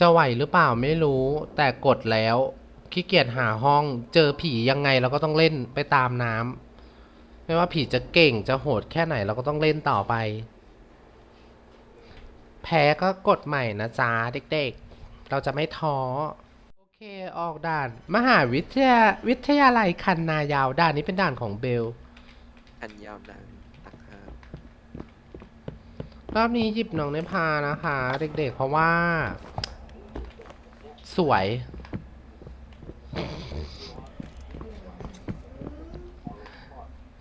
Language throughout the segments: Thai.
จะไหวหรือเปล่าไม่รู้ แต่กดแล้วขี้เกียจหาห้อง เจอผียังไงเราก็ต้องเล่นไปตามน้ำไม่ว่าผีจะเก่งจะโหดแค่ไหนเราก็ต้องเล่นต่อไป แพ้ก็กดใหม่นะจ๊ะเด็กๆ เราจะไม่ท้อโอเคออกด่าน มหาวิทยาวิทยาลัยคันนายาวด่านนี้เป็นด่านของเบลอันยาวนานนะครับรอบนี้หยิบน้องในพานะคะ เด็กๆ เพราะว่า สวย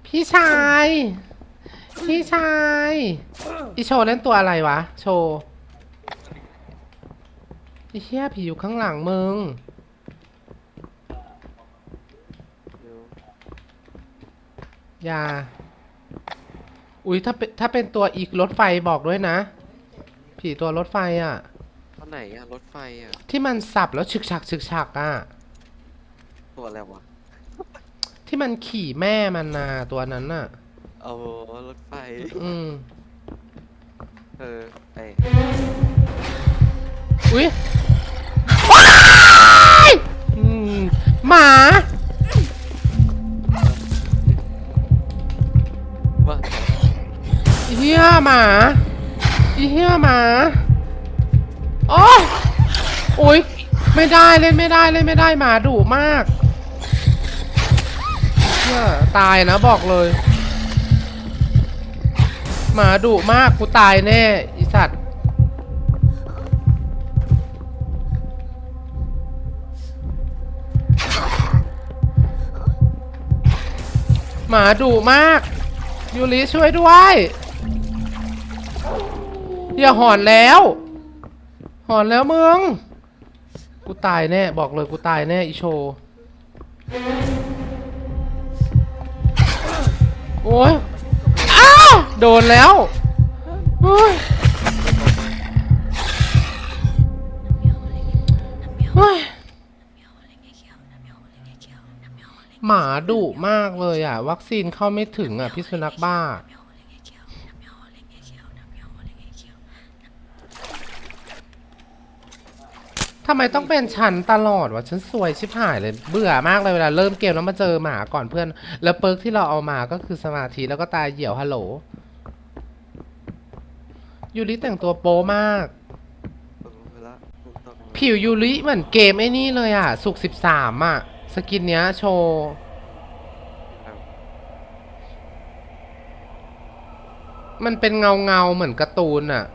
พี่ชาย พี่ชายอีโชว์เล่นตัวอะไรวะ โชว์ไอ้เหี้ยผีอยู่ข้างหลังมึงยวอย่า อุ๊ยถ้าเป็นถ้าเป็นตัวอีกรถไฟบอกด้วยนะ ผีตัวรถไฟอะ อนไหนอะรถไฟอะที่มันสับแล้วฉึกฉักฉึกฉักอะ ตัวอะไรวะ ที่มันขี่แม่มันนาตัวนั้นน่ะ เอารถไฟ อืมเออไออุ๊ยว้ายอืมหมาว่าอีเหี้ยหมาอีเหี้ยหมา โอ้ยโอ๊ยไม่ได้เล่นไม่ได้เล่นไม่ได้หมาดุมากเนี่ยตายนะบอกเลย หมาดุมากกูตายแน่อีสัตว์หมาดุมากยูริช่วยด้วยอย่าหอนแล้ว หอนแล้วมึง กูตายแน่ บอกเลยกูตายแน่อีโช โอ้ย อ้าว โดนแล้วโอ้ยโอ้ยหมาดุมากเลยอะ วัคซีนเข้าไม่ถึงอะ พิษสุนัขบ้า ทำไมต้องเป็นฉันตลอดวะฉันสวยชิบหายเลยเบื่อมากเลยเวลาเริ่มเกมแล้วมาเจอหมาก่อนเพื่อน แล้วเปิร์กที่เราเอามาก็คือสมาธิแล้วก็ตายเหี่ยวฮัลโหลยูริแต่งตัวโป๊มาก ผิวยูริเหมือนเกมไอ้นี่เลยอะ สุกสิบสามอะ สกินเนี้ยโชว์มันเป็นเงาเงาเหมือนการ์ตูนอะ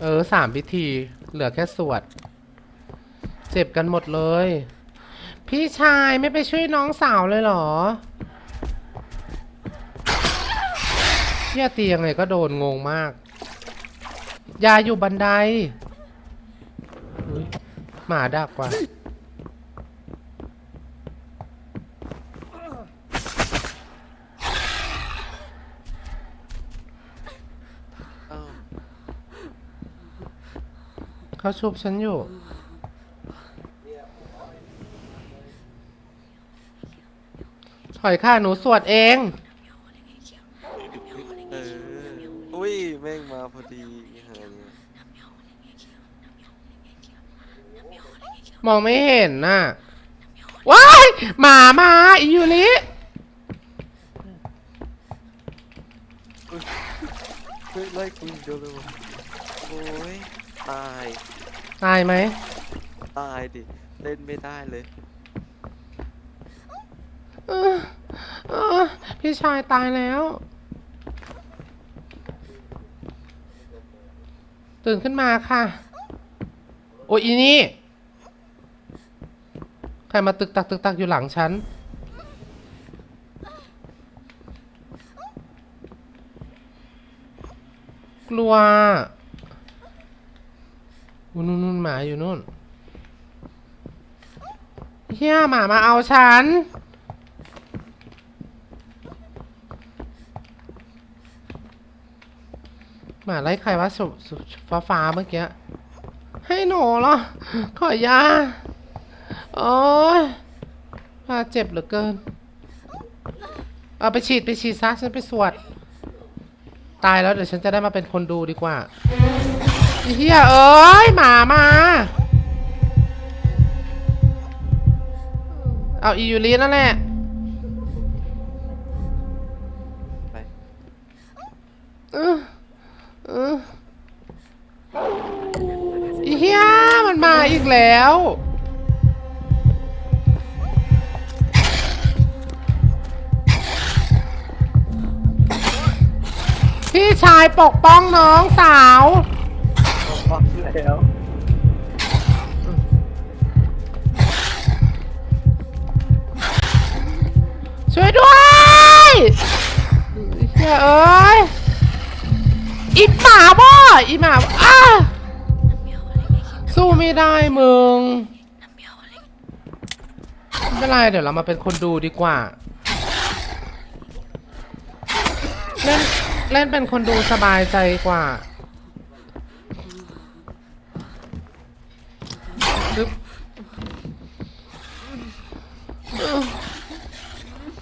เออสามพิธี เหลือแค่สวด เจ็บกันหมดเลย พี่ชายไม่ไปช่วยน้องสาวเลยเหรอเหี้ยตียังไงก็โดนงงมาก ยาอยู่บันไดหมาดักกว่า เขาชุบฉันอยู่ ถอยค่ะหนูสวดเอง เออ อุ้ย แม่งมาพอดีหาเนี่ยมองไม่เห็นน่ะ ว้ายหมามาอียูริเฮ้ยไล่กูอย่างเดียวเลยวะโอ้ย ตาย ตายไหมตายดิ เล่นไม่ได้เลย เออเออพี่ชายตายแล้ว ตื่นขึ้นมาค่ะ โอ้ยอีนี่ ใครมาตึกตักตึกตักอยู่หลังฉัน กลัวอู้นู่นนู่นหมา อยู่นู่นเฮียหมามาเอาฉัน หมาไล่ใครวะสุสุฟ้าฟ้าเมื่อกี้ ให้หนูเหรอ ขอยา โอ้ยพาเจ็บเหลือเกิน เอาไปฉีดไปฉีดซะฉันไปสวด ตายแล้วเดี๋ยวฉันจะได้มาเป็นคนดูดีกว่า เฮียเอ้ยหมามา เอาอียูรินั่นแหละไปเออเออไอ้เฮียมันมาอีกแล้วพี่ชายปกป้องน้องสาว ฟังแล้วช่วยด้วยเฮ้ยเอ้ยอีหมาบ่อีหมาอ้าสู้ไม่ได้มึงไม่เป็นไรเดี๋ยวเรามาเป็นคนดูดีกว่า เล่นเล่นเป็นคนดูสบายใจกว่าปึ๊บเออ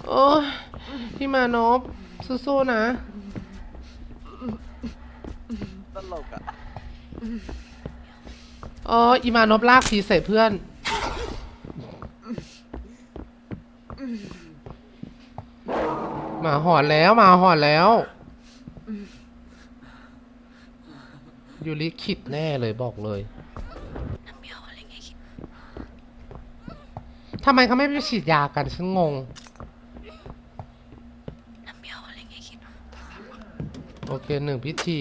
โอ้ยพี่มานพสู้ๆนะ ตลกอะอ๋ออีมานพลากผีใส่เพื่อน หมาหอนแล้วหมาหอนแล้วยูริคิดแน่เลยบอกเลย ทำไมเขาไม่ไปฉีดยากันฉันงงโอเคหนึ่งพิธี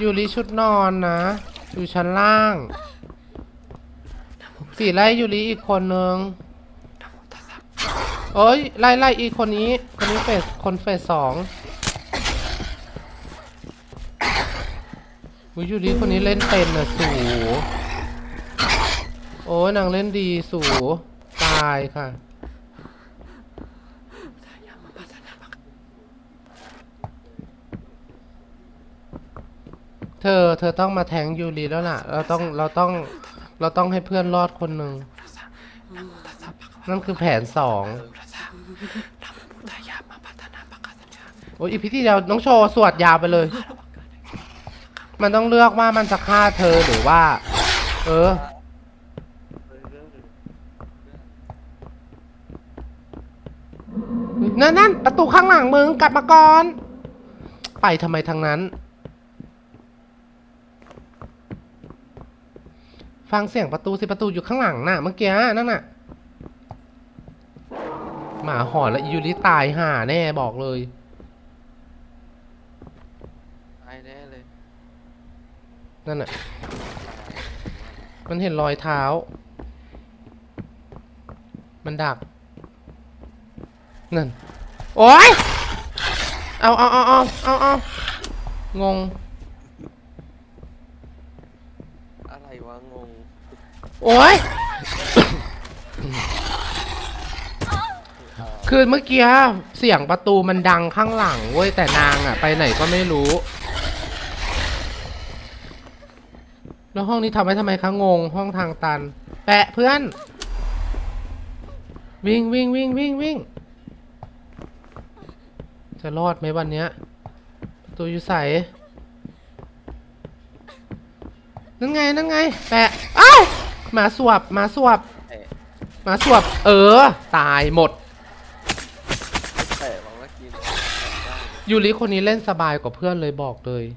ยูริชุดนอนนะ อยู่ชั้นล่างสี่ไล่ยูริอีกคนนึงเอ้ย ไล่ไล่อีกคนนี้ คนนี้เฟสคนเฟสสองวิยูริคนนี้เล่นเป็นนะสู โอ้ยนางเล่นดีสูตายค่ะ เธอเธอต้องมาแทงยูรีแล้วล่ะ เราต้องเราต้องเราต้องให้เพื่อนรอดคนหนึ่งนั่นคือแผนสองโอ้ยอีพีที่เดียวน้องโชว์สวดยาวไปเลย มันต้องเลือกว่ามันจะฆ่าเธอหรือว่า เออ นั่นนั่นประตูข้างหลังมึงกลับมาก่อน ไปทำไมทางนั้น ฟังเสียงประตูสิประตูอยู่ข้างหลังน่ะเมื่อกี้นั่นน่ะหมาหอนแล้วอียูริตายห่าแน่บอกเลยตายแน่เลย นั่นน่ะมันเห็นรอยเท้า มันดัก นั่น โอ๊ยเอาเอาเอาเอาเอาเอางง อะไรวะงง โอ๊ยคือเมื่อกี้เสียงประตูมันดังข้างหลังเว้ยแต่นางอะไปไหนก็ไม่รู้ แล้วห้องนี้ทำไว้ทำไมคะงง ห้องทางตัน แปะเพื่อน วิ่งวิ่งวิ่งวิ่งวิ่ง จะรอดไหมวันเนี้ยประตูอยู่ใสนั่นไงนั่นไง แปะอ้ายหมาสวบหมาสวบแตะหมาสวบ เออ ตายหมด แตะมาเมื่อกี้เนี่ยได้ ยูริคนนี้เล่นสบายกว่าเพื่อนเลยบอกเลยเ